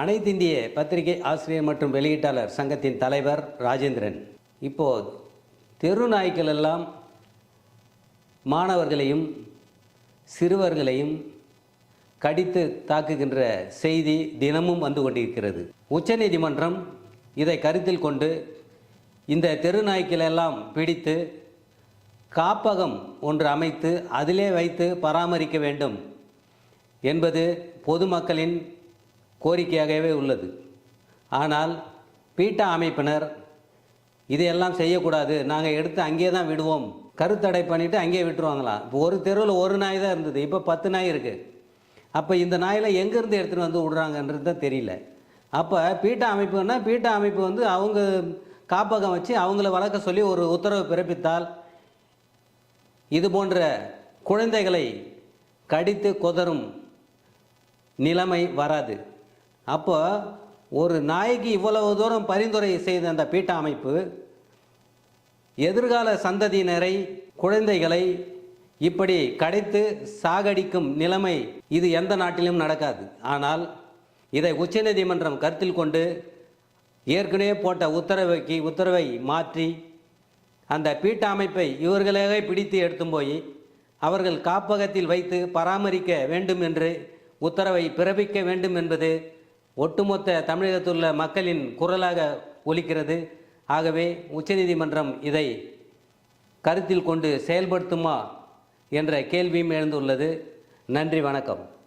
அனைத்து இந்திய பத்திரிகை ஆசிரியர் மற்றும் வெளியீட்டாளர் சங்கத்தின் தலைவர் ராஜேந்திரன். இப்போ தெரு நாய்க்கள் எல்லாம் மாணவர்களையும் சிறுவர்களையும் கடித்து தாக்குகின்ற செய்தி தினமும் வந்து கொண்டிருக்கிறது. உச்சநீதிமன்றம் இதை கருத்தில் கொண்டு இந்த தெரு நாய்க்களெல்லாம் பிடித்து காப்பகம் ஒன்று அமைத்து அதிலே வைத்து பராமரிக்க வேண்டும் என்பது பொதுமக்களின் கோரிக்கையாகவே உள்ளது. ஆனால் பீட்டா அமைப்பினர் இதையெல்லாம் செய்யக்கூடாது. நாங்கள் எடுத்து அங்கேயே தான் விடுவோம். கருத்தடை பண்ணிவிட்டு அங்கேயே விட்டுருவாங்களாம் இப்போ ஒரு தெருவில் ஒரு நாய் தான் இருந்தது. இப்போ பத்து நாய் இருக்குது அப்போ இந்த நாயில் எங்கேருந்து எடுத்துகிட்டு வந்து விடுறாங்கன்றது தான் தெரியல. அப்போ பீட்டா அமைப்புன்னா பீட்டா அமைப்பு வந்து அவங்க காப்பகம் வச்சு அவங்கள வளர்க்க சொல்லி ஒரு உத்தரவு பிறப்பித்தால் இது போன்ற குழந்தைகளை கடித்து கொதரும் நிலைமை வராது. அப்போ ஒரு நாய்க்கு இவ்வளவு தூரம் பரிந்துரை செய்த அந்த பீட்டா அமைப்பு எதிர்கால சந்ததியினரை குழந்தைகளை இப்படி கடைத்து சாகடிக்கும் நிலைமை இது எந்த நாட்டிலும் நடக்காது. ஆனால் இதை உச்சநீதிமன்றம் கருத்தில் கொண்டு ஏற்கனவே போட்ட உத்தரவைக்கு உத்தரவை மாற்றி அந்த பீட்ட அமைப்பை இவர்களே பிடித்து எடுத்தும் போய் அவர்கள் காப்பகத்தில் வைத்து பராமரிக்க வேண்டும் என்று உத்தரவை பிறப்பிக்க வேண்டும் என்பது ஒட்டுமொத்த தமிழகத்துள்ள மக்களின் குரலாக ஒலிக்கிறது. ஆகவே உச்சநீதிமன்றம் இதை கருத்தில் கொண்டு செயல்படுத்துமா என்ற கேள்வியும் எழுந்துள்ளது. நன்றி வணக்கம்.